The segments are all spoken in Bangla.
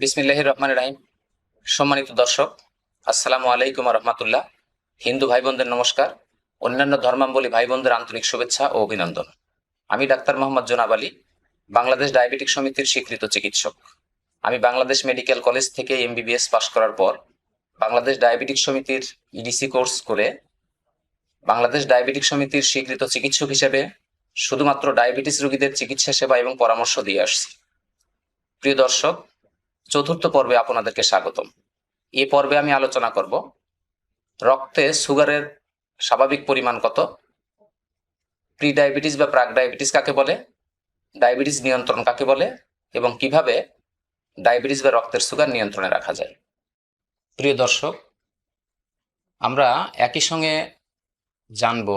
বিসমিল্লাহ রহমান রাহিম। সম্মানিত দর্শক, আসসালামু আলাইকুম রহমতুল্লাহ। হিন্দু ভাই বোনদের নমস্কার, অন্যান্য ধর্মাবলী ভাই বোনদের আন্তরিক শুভেচ্ছা ও অভিনন্দন। আমি ডাক্তার মোহাম্মদ জোনাব আলী, বাংলাদেশ ডায়াবেটিক সমিতির স্বীকৃত চিকিৎসক। আমি বাংলাদেশ মেডিকেল কলেজ থেকে এমবিবিএস পাশ করার পর বাংলাদেশ ডায়াবেটিক সমিতির ইডিসি কোর্স করে বাংলাদেশ ডায়াবেটিক সমিতির স্বীকৃত চিকিৎসক হিসেবে শুধুমাত্র ডায়াবেটিস রোগীদের চিকিৎসা সেবা এবং পরামর্শ দিয়ে আসছি। প্রিয় দর্শক চতুর্থ পর্বে আপনাদেরকে স্বাগতম। এ পর্বে আমি আলোচনা করব রক্তে সুগারের স্বাভাবিক পরিমাণ কত? প্রি ডায়াবেটিস বা প্রাক ডায়াবেটিস কাকে বলে? ডায়াবেটিস নিয়ন্ত্রণ কাকে বলে? এবং কীভাবে ডায়াবেটিস বা রক্তের সুগার নিয়ন্ত্রণে রাখা যায়? প্রিয় দর্শক, আমরা একই সঙ্গে জানব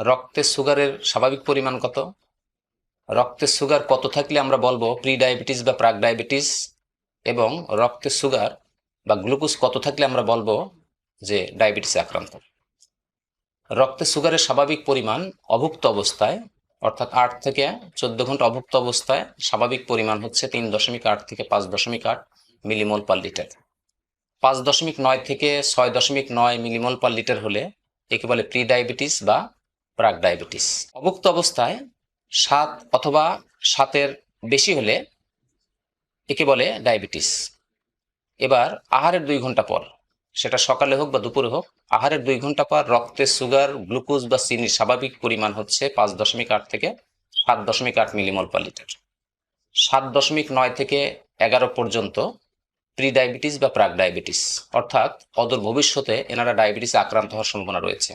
রক্তে সুগারের স্বাভাবিক পরিমাণ কত? রক্তের সুগার কত থাকলে আমরা বলব প্রি ডায়াবেটিস বা প্রাক ডায়াবেটিস এবং রক্তের সুগার বা গ্লুকোজ কত থাকলে আমরা বলব যে ডায়াবেটিসে আক্রান্ত? রক্তে সুগারের স্বাভাবিক পরিমাণ অভুক্ত অবস্থায়, অর্থাৎ আট থেকে চোদ্দ ঘণ্টা অভুক্ত অবস্থায় স্বাভাবিক পরিমাণ হচ্ছে তিন দশমিক আট থেকে পাঁচ দশমিক আট মিলিমোল পার লিটার। পাঁচ দশমিক নয় থেকে ছয় দশমিক নয় মিলিমোল পার লিটার হলে একে বলে প্রি ডায়াবেটিস বা প্রাক ডায়াবেটিস অভুক্ত অবস্থায় সাত অথবা সাতের বেশি হলে একে বলে ডায়াবেটিস। এবার আহারের দুই ঘণ্টা পর, সেটা সকালে হোক বা দুপুরে হোক, আহারের দুই ঘণ্টা পর রক্তে সুগার, গ্লুকোজ বা চিনির স্বাভাবিক পরিমাণ হচ্ছে পাঁচ দশমিক আট থেকে সাত দশমিক আট মিলিমল পার লিটার। সাত দশমিক নয় থেকে এগারো পর্যন্ত প্রি ডায়াবেটিস বা প্রাক ডায়াবেটিস, অর্থাৎ অদূর ভবিষ্যতে এনারা ডায়াবেটিসে আক্রান্ত হওয়ার সম্ভাবনা রয়েছে।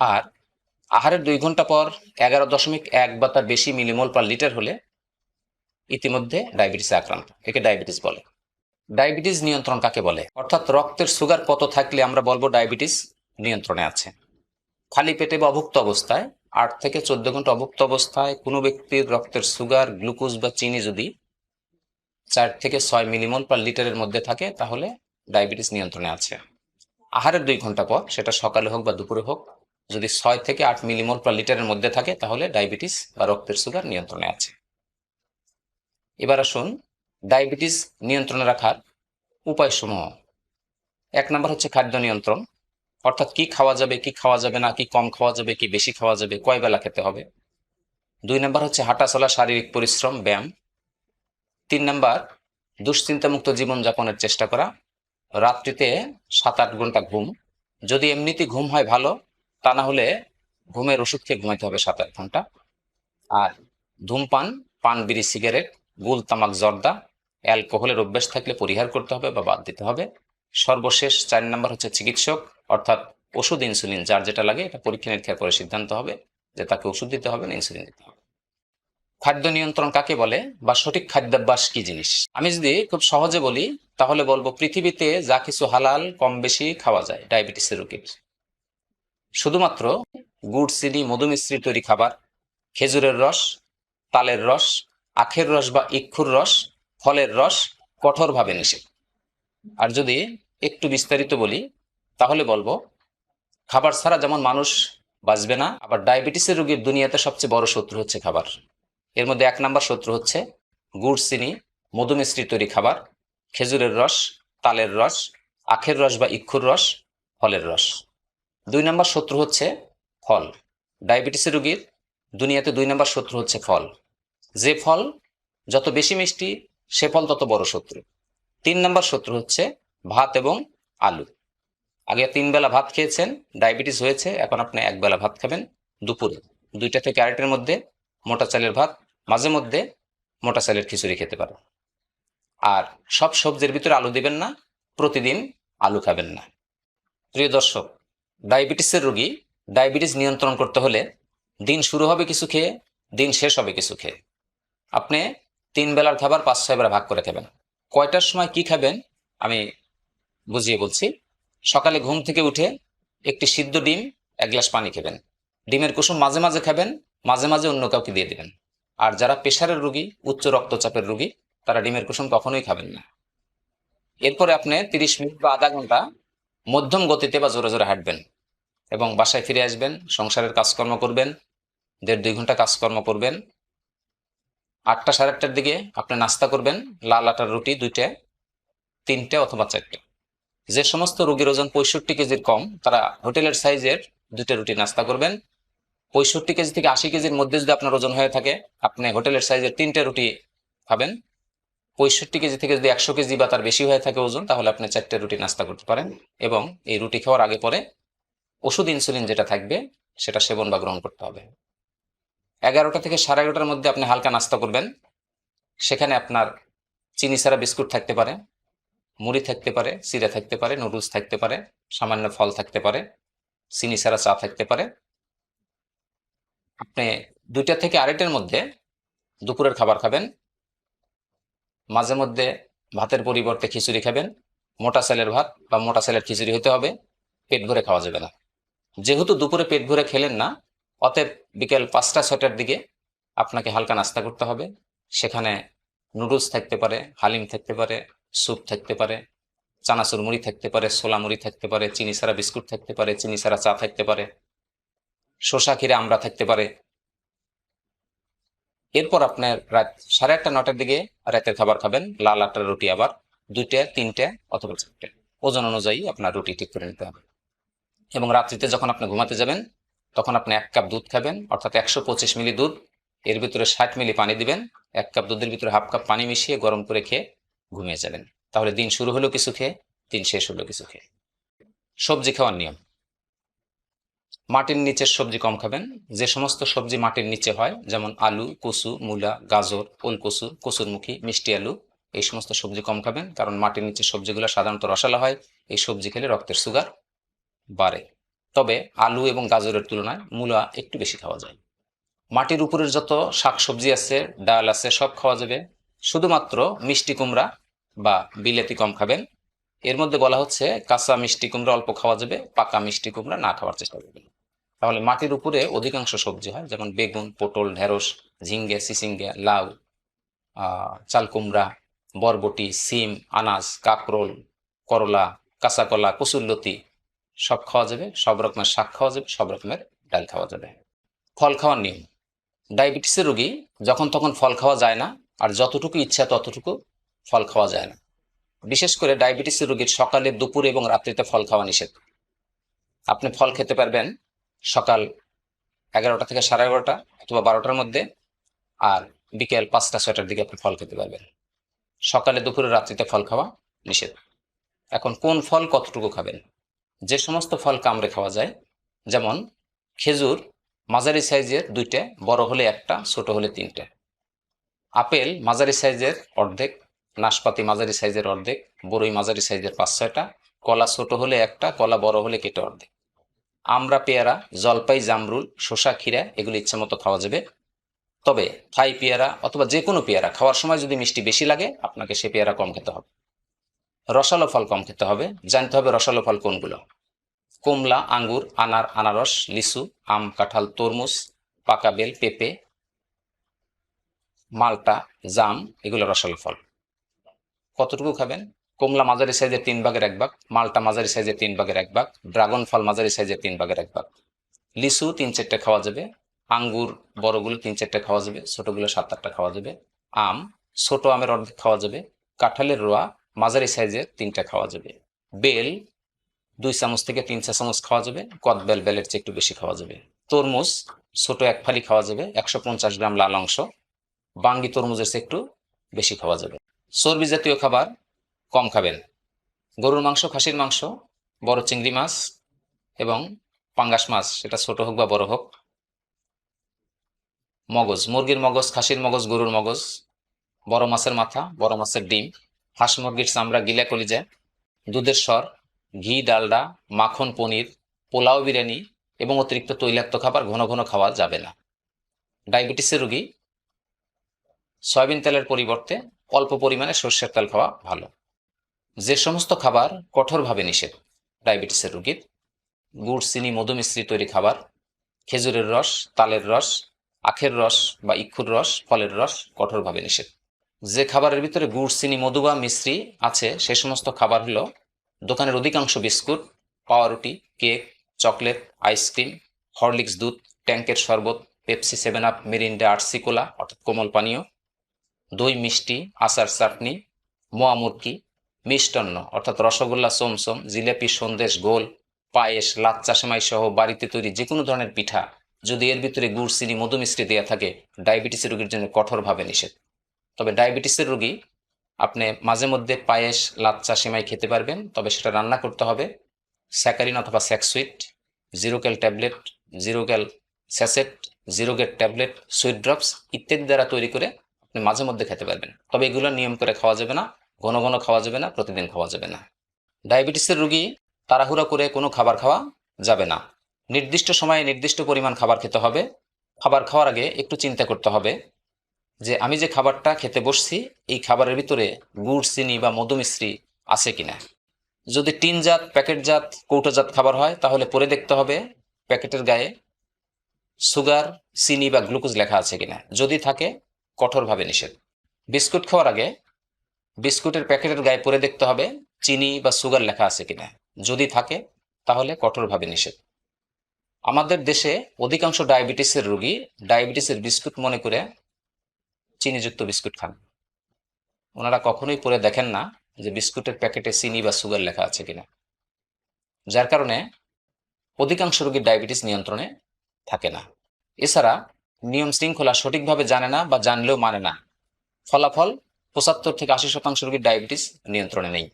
আর আহারের দুই ঘণ্টা পর এগারো দশমিক এক বা তার বেশি মিলিমল পার লিটার হলে ইতিমধ্যে ডায়াবেটিসে আক্রান্ত। একে ডায়াবেটিস বলে। ডায়াবেটিস নিয়ন্ত্রণ কাকে বলে? অর্থাৎ রক্তের সুগার কত থাকলে আমরা বলব ডায়াবেটিস নিয়ন্ত্রণে আছে। খালি পেটে বা অভুক্ত অবস্থায়, আট থেকে চোদ্দ ঘণ্টা অভুক্ত অবস্থায় কোনো ব্যক্তির রক্তের সুগার, গ্লুকোজ বা চিনি যদি চার থেকে ছয় মিলিমোল পার লিটারের মধ্যে থাকে, তাহলে ডায়াবেটিস নিয়ন্ত্রণে আছে। আহারের দুই ঘণ্টা পর, সেটা সকালে হোক বা দুপুরে হোক, যদি ছয় থেকে আট মিলিমোল পার লিটারের মধ্যে থাকে, তাহলে ডায়াবেটিস বা রক্তের সুগার নিয়ন্ত্রণে আছে। এবার আসুন ডায়াবেটিস নিয়ন্ত্রণে রাখার উপায়সমূহ। এক নম্বর হচ্ছে খাদ্য নিয়ন্ত্রণ। অর্থাৎ কি খাওয়া যাবে, কি খাওয়া যাবে না, কি কম খাওয়া যাবে, কি বেশি খাওয়া যাবে, কয় বেলা খেতে হবে? দুই নম্বর হচ্ছে হাঁটা চলা শারীরিক পরিশ্রম, ব্যায়াম। তিন নম্বর, দুশ্চিন্তামুক্ত জীবনযাপনের চেষ্টা করা। রাত্রিতে সাত আট ঘণ্টা ঘুম। যদি এমনিতে ঘুম হয় ভালো, তা না হলে ঘুমের ওষুধ খেয়ে ঘুমাইতে হবে সাত আট ঘণ্টা। আর ধূমপান, পান, বিড়ি, সিগারেট গুল তামাক জর্দা, অ্যালকোহলের অভ্যাস থাকলে পরিহার করতে হবে বা বাদ দিতে হবে। সর্বশেষ চার নম্বর হচ্ছে চিকিৎসক, অর্থাৎ ওষুধ ইনসুলিন, যার যেটা লাগে এটা পরীক্ষা নিরীক্ষা করে সিদ্ধান্ত হবে যে তাকে ওষুধ দিতে হবে না ইনসুলিন দিতে হবে। খাদ্য নিয়ন্ত্রণ কাকে বলে বা সঠিক খাদ্যাভ্যাস কি জিনিস? আমি যদি খুব সহজে বলি, তাহলে বলব পৃথিবীতে যা কিছু হালাল কম বেশি খাওয়া যায়, ডায়াবেটিসের রোগীর। শুধুমাত্র গুড় চিনি মধুমিশ্রি তৈরি খাবার, খেজুরের রস, তালের রস আখের রস বা ইক্ষুর রস, ফলের রস কঠোরভাবে নিষেধ। আর যদি একটু বিস্তারিত বলি, তাহলে বলব, খাবার ছাড়া যেমন মানুষ বাঁচবে না, আবার ডায়াবেটিসের রোগীর দুনিয়াতে সবচেয়ে বড় শত্রু হচ্ছে খাবার। এর মধ্যে এক নাম্বার শত্রু হচ্ছে গুড়, চিনি, মধুমিশ্রি তৈরি খাবার, খেজুরের রস, তালের রস, আখের রস বা ইক্ষুর রস, ফলের রস। দুই নাম্বার শত্রু হচ্ছে ফল। ডায়াবেটিসের রোগীর দুনিয়াতে দুই নাম্বার শত্রু হচ্ছে ফল। যে ফল যত বেশি মিষ্টি, সে ফল তত বড় শত্রু। তিন নম্বর শত্রু হচ্ছে ভাত এবং আলু। আগে তিন বেলা ভাত খেয়েছেন, ডায়াবেটিস হয়েছে, এখন আপনি এক বেলা ভাত খাবেন দুপুরে। দুইটা থেকে আড়াইটার মধ্যে মোটা চালের ভাত, মাঝে মধ্যে মোটা চালের খিচুড়ি খেতে পারেন। আর সব সবজির ভিতরে আলু দিবেন না, প্রতিদিন আলু খাবেন না। প্রিয় দর্শক, ডায়াবেটিসের রোগী ডায়াবেটিস নিয়ন্ত্রণ করতে হলে দিন শুরু হবে কিছু খেয়ে, দিন শেষ হবে কিছু খেয়ে। আপনি তিন বেলার খাবার পাঁচ ছয় বেলা ভাগ করে খাবেন। কয়টার সময় কি খাবেন আমি বুঝিয়ে বলছি। সকালে ঘুম থেকে উঠে একটি সিদ্ধ ডিম, এক গ্লাস পানি খাবেন। ডিমের কুসুম মাঝে মাঝে খাবেন, মাঝে মাঝে অন্য কাউকে দিয়ে দেবেন। আর যারা প্রেশারের রুগী, উচ্চ রক্তচাপের রুগী, তারা ডিমের কুসুম কখনোই খাবেন না। এরপরে আপনি তিরিশ মিনিট বা আধা ঘণ্টা মধ্যম গতিতে বা জোরে জোরে হাঁটবেন এবং বাসায় ফিরে আসবেন, সংসারের কাজকর্ম করবেন, দেড় দুই ঘণ্টা কাজকর্ম করবেন আটটা সাড়ে আটটার দিকে আপনি নাস্তা করবেন, লাল আটার রুটি দুইটা, তিনটে অথবা চারটে। যে সমস্ত রোগীর ওজন পঁয়ষট্টি কেজির কম, তারা হোটেলের সাইজের দুইটা রুটি নাস্তা করবেন। পঁয়ষট্টি কেজি থেকে আশি কেজির মধ্যে যদি আপনার ওজন হয়ে থাকে, আপনি হোটেলের সাইজের তিনটে রুটি খাবেন। পঁয়ষট্টি কেজি থেকে যদি একশো কেজি বা তার বেশি হয়ে থাকে ওজন, তাহলে আপনি চারটে রুটি নাস্তা করতে পারেন এবং এই রুটি খাওয়ার আগে পরে ওষুধ ইনসুলিন যেটা থাকবে, সেটা সেবন বা গ্রহণ করতে হবে। এগারোটা থেকে সাড়ে এগারোটার মধ্যে আপনি হালকা নাস্তা করবেন। সেখানে আপনার চিনি ছাড়া বিস্কুট থাকতে পারে, মুড়ি থাকতে পারে চিড়া থাকতে পারে, নুডলস থাকতে পারে, সামান্য ফল থাকতে পারে, চিনি ছাড়া চা থাকতে পারে। আপনি দুইটা থেকে আড়াইটার মধ্যে দুপুরের খাবার খাবেন। মাঝে মধ্যে ভাতের পরিবর্তে খিচুড়ি খাবেন। মোটা চালের ভাত বা মোটা চালের খিচুড়ি হতে হবে। পেট ভরে খাওয়া যাবে না। যেহেতু দুপুরে পেট ভরে খেলেন না অতএব বিকেল পাঁচটা ছটার দিকে আপনাকে হালকা নাস্তা করতে হবে। সেখানে নুডলস থাকতে পারে, হালিম থাকতে পারে, স্যুপ থাকতে পারে, চানাচুর মুড়ি থাকতে পারে, ছোলা মুড়ি থাকতে পারে, চিনি সারা বিস্কুট থাকতে পারে, চিনি সারা চা থাকতে পারে, শসা, ক্ষীরে আমরা থাকতে পারে। এরপর আপনার রাত সাড়ে আটটা নটার দিকে রাতের খাবার খাবেন, লাল আটটা রুটি আবার, দুইটা, তিনটে অথবা চারটে। ওজন অনুযায়ী আপনার রুটি ঠিক করে নিতে হবে। এবং রাত্রিতে যখন আপনি ঘুমাতে যাবেন তখন আপনি এক কাপ দুধ খাবেন, অর্থাৎ একশো পঁচিশ মিলি দুধ। এর ভিতরে ষাট মিলি পানি দিবেন। এক কাপ দুধের ভিতরে হাফ কাপ পানি মিশিয়ে গরম করে খেয়ে ঘুমিয়ে যাবেন। তাহলে দিন শুরু হলো কিছু খেয়ে, দিন শেষ হলো কিছু খেয়ে। সবজি খাওয়ার নিয়ম। মাটির নিচের সবজি কম খাবেন। যে সমস্ত সবজি মাটির নিচে হয়, যেমন আলু, কচু, মূলা, গাজর, ওলকচু, কচুরমুখী, মিষ্টি আলু, এই সমস্ত সবজি কম খাবেন। কারণ মাটির নিচের সবজিগুলো সাধারণত রসালো হয়। এই সবজি খেলে রক্তের সুগার বাড়ে। তবে আলু এবং গাজরের তুলনায় মূলা একটু বেশি খাওয়া যায়। মাটির উপরের যত শাকসবজি আছে, ডাল আছে, সব খাওয়া যাবে। শুধুমাত্র মিষ্টি কুমড়া বা বিলেতি কম খাবেন। এর মধ্যে বলা হচ্ছে কাঁচা মিষ্টি কুমড়া অল্প খাওয়া যাবে, পাকা মিষ্টি কুমড়া না খাওয়ার চেষ্টা করবেন। তাহলে মাটির উপরে অধিকাংশ সবজি হয়, যেমন বেগুন, পটল, ঢেঁড়স, ঝিঙ্গে, সিসিঙ্গে, লাউ চাল কুমড়া, বরবটি, সিম, আনাজ, কাকরোল, করলা, কাঁচা কলা সব খাওয়া যাবে, সব রকমের শাক খাওয়া যাবে, সব রকমের ডাল খাওয়া যাবে। ফল খাওয়ার নিয়ম। ডায়াবেটিসের রোগী যখন তখন ফল খাওয়া যায় না, আর যতটুকু ইচ্ছা ততটুকু ফল খাওয়া যায় না। বিশেষ করে ডায়াবেটিসের রোগীর সকালে, দুপুরে এবং রাত্রিতে ফল খাওয়া নিষেধ। আপনি ফল খেতে পারবেন সকাল এগারোটা থেকে সাড়ে এগারোটা অথবা বারোটার মধ্যে, আর বিকেল পাঁচটা, ছয়টার দিকে আপনি ফল খেতে পারবেন। সকালে, দুপুরে, রাত্রিতে ফল খাওয়া নিষেধ। এখন কোন ফল কতটুকু খাবেন? যে সমস্ত ফল কামড়ে খাওয়া যায়, যেমন খেজুর, মাঝারি সাইজের দুইটা, বড় হলে একটা, ছোট হলে তিনটে। আপেল, মাঝারি সাইজের অর্ধেক, নাশপাতি মাঝারি সাইজের অর্ধেক বড়ই মাঝারি সাইজের পাঁচ, ছয়টা, কলা ছোট হলে একটা, কলা বড় হলে কেটে অর্ধেক। আমরা পেয়ারা, জলপাই, জামরুল, শসা, ক্ষীরা, এগুলো ইচ্ছে মতো খাওয়া যাবে। তবে থাই পেয়ারা অথবা যে কোনো পেয়ারা খাওয়ার সময় যদি মিষ্টি বেশি লাগে, আপনাকে সে পেয়ারা কম খেতে হবে। রসালো ফল কম খেতে হবে, জানতে হবে রসালো ফল কোনগুলো। কমলা, আঙ্গুর, আনার, আনারস, লিচু, আম, কাঁঠাল, তরমুজ, পাকা বেল, পেঁপে, মালটা, জাম, এগুলো রসালো ফল। কতটুকু খাবেন? কমলা মাঝারি সাইজের তিন ভাগের এক ভাগ, মালটা মাঝারি সাইজের তিন ভাগের এক ভাগ, ড্রাগন ফল মাঝারি সাইজের তিন ভাগের এক ভাগ। লিচু তিন চারটে খাওয়া যাবে, আঙ্গুর বড়গুলো তিন চারটে খাওয়া যাবে, ছোটগুলো সাত আটটা খাওয়া যাবে, আম ছোট আমের অর্ধেক খাওয়া যাবে, কাঁঠালের রোয়া মাঝারি সাইজের তিনটা খাওয়া যাবে। বেল দুই চামচ থেকে তিন চা চামচ খাওয়া যাবে, কদ বেল বেলের চেয়ে একটু বেশি খাওয়া যাবে। তরমুজ, ছোট এক ফালি খাওয়া যাবে, একশো পঞ্চাশ গ্রাম লাল অংশ। বাঙ্গি তরমুজের চেয়ে একটু বেশি খাওয়া যাবে। চর্বি জাতীয় খাবার কম খাবেন। গরুর মাংস, খাসির মাংস, বড় চিংড়ি মাছ এবং পাঙ্গাস মাছ, সেটা ছোট হোক বা বড় হোক। মগজ, মুরগির মগজ, খাসির মগজ, গরুর মগজ, বড় মাছের মাথা, বড় মাছের ডিম, হাঁস মুরগির চামড়া, গিলা কলিজা, দুধের স্বর ঘি, ডালডা, মাখন, পনির, পোলাও, বিরিয়ানি এবং অতিরিক্ত তৈলাক্ত খাবার ঘন ঘন খাওয়া যাবে না। ডায়াবেটিসের রোগী, সয়াবিন তেলের পরিবর্তে অল্প পরিমাণে সর্ষের তেল খাওয়া ভালো। যে সমস্ত খাবার কঠোরভাবে নিষেধ, ডায়াবেটিসের রোগীর, গুড়, চিনি মধু মিশ্রিত তৈরি খাবার, খেজুরের রস, তালের রস, আখের রস বা ইক্ষুর রস, ফলের রস কঠোরভাবে নিষেধ। যে খাবারের ভিতরে গুড়, চিনি, মধু বা মিশ্রি আছে, সে সমস্ত খাবার হলো দোকানের অধিকাংশ biscuit, পাওয়ারুটি, cake, chocolate, ice cream, Horlicks দুধ ট্যাঙ্কের শরবত, Pepsi seven up, Mirinda, RC cola, অর্থাৎ কোমল পানীয়, দই মিষ্টি, আচার চাটনি, মোয়া মুরকি মিষ্টান্ন, অর্থাৎ রসগোল্লা, চমচম, জিলাপি, সন্দেশ, গোল, পায়েস, লাচ্চা, সেমাই সহ বাড়িতে তৈরি যে কোনো ধরনের পিঠা, যদি এর ভিতরে গুড়, চিনি মধু মিষ্টি দেওয়া থাকে, ডায়াবেটিসের রোগীর জন্য কঠোরভাবে নিষেধ। তবে ডায়াবেটিসের রোগী আপনি মাঝে মধ্যে পায়েস, লাচ্চা সেমাই খেতে পারবেন, তবে সেটা রান্না করতে হবে। স্যাকারিন অথবা স্যাকসুইট জিরোকেল ট্যাবলেট জিরোকেল স্যাসেট জিরোগেট ট্যাবলেট, সুইট ড্রপস ইত্যাদি দ্বারা তৈরি করে আপনি মাঝে মধ্যে খেতে পারবেন। তবে এগুলো নিয়ম করে খাওয়া যাবে না, ঘন ঘন খাওয়া যাবে না, প্রতিদিন খাওয়া যাবে না। ডায়াবেটিসের রোগী তাড়াহুড়া করে কোনো খাবার খাওয়া যাবে না। নির্দিষ্ট সময়ে নির্দিষ্ট পরিমাণ খাবার খেতে হবে। খাবার খাওয়ার আগে একটু চিন্তা করতে হবে। যে আমি যে খাবারটা খেতে বসছি, এই খাবারের ভিতরে গুড়, চিনি বা মধুমিশ্রি আছে কিনা? যদি টিনজাত প্যাকেটজাত কৌটোজাত খাবার হয়, তাহলে পরে দেখতে হবে প্যাকেটের গায়ে সুগার, চিনি বা গ্লুকোজ লেখা আছে কিনা। যদি থাকে, কঠোরভাবে নিষেধ। বিস্কুট খাওয়ার আগে বিস্কুটের প্যাকেটের গায়ে পরে দেখতে হবে চিনি বা সুগার লেখা আছে কিনা। যদি থাকে, তাহলে কঠোরভাবে নিষেধ। আমাদের দেশে অধিকাংশ ডায়াবেটিসের রোগী ডায়াবেটিসের বিস্কুট মনে করে চিনিযুক্ত বিস্কুট খান। ওনারা কখনোই পরে দেখেন না যে বিস্কুটের প্যাকেটে চিনি বা সুগার লেখা আছে কিনা। যার কারণে অধিকাংশ রোগী ডায়াবেটিস নিয়ন্ত্রণে থাকে না। এছাড়া নিয়ম শৃঙ্খলা সঠিকভাবে জানে না বা জানলেও মানে না। ফলাফল পঁচাত্তর থেকে আশি শতাংশ রোগীর ডায়াবেটিস নিয়ন্ত্রণে নেই।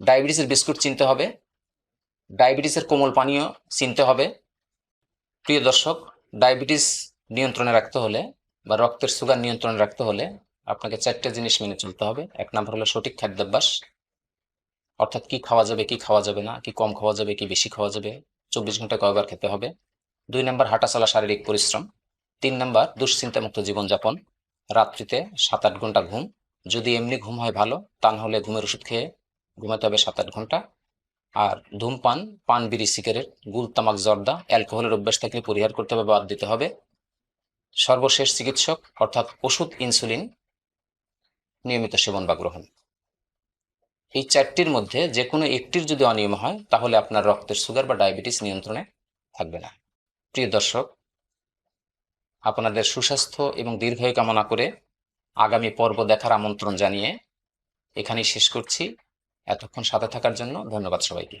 ডায়াবেটিসের বিস্কুট চিনতে হবে। ডায়াবেটিসের কোমল পানীয় চিনতে হবে। প্রিয় দর্শক, ডায়াবেটিস নিয়ন্ত্রণে রাখতে হলে বা রক্তের সুগার নিয়ন্ত্রণে রাখতে হলে আপনাকে চারটে জিনিস মেনে চলতে হবে। এক নম্বর হলো সঠিক খাদ্যাভ্যাস। অর্থাৎ কি খাওয়া যাবে, কি খাওয়া যাবে না, কি কম খাওয়া যাবে, কি বেশি খাওয়া যাবে, চব্বিশ ঘণ্টা কয়বার খেতে হবে। দুই নম্বর হাঁটাচলা শারীরিক পরিশ্রম। তিন নম্বর দুশ্চিন্তামুক্ত জীবনযাপন। রাত্রিতে সাত আট ঘণ্টা ঘুম। যদি এমনি ঘুম হয় ভালো, তা হলে ঘুমের ওষুধ খেয়ে ঘুমাতে হবে সাত আট ঘণ্টা। আর ধূমপান, পান, বিড়ি, সিগারেট গুল তামাক জর্দা, অ্যালকোহলের অভ্যাস থাকলে পরিহার করতে হবে, বাদ দিতে হবে। সর্বশেষ চিকিৎসক, অর্থাৎ ওষুধ ইনসুলিন নিয়মিত সেবন বা গ্রহণ। এই চারটির মধ্যে যে কোনো একটির যদি অনিয়ম হয়, তাহলে আপনার রক্তের সুগার বা ডায়াবেটিস নিয়ন্ত্রণে থাকবে না। প্রিয় দর্শক, আপনাদের সুস্বাস্থ্য এবং দীর্ঘায়ু কামনা করে আগামী পর্ব দেখার আমন্ত্রণ জানিয়ে এখানেই শেষ করছি। এতক্ষণ সাথে থাকার জন্য ধন্যবাদ সবাইকে।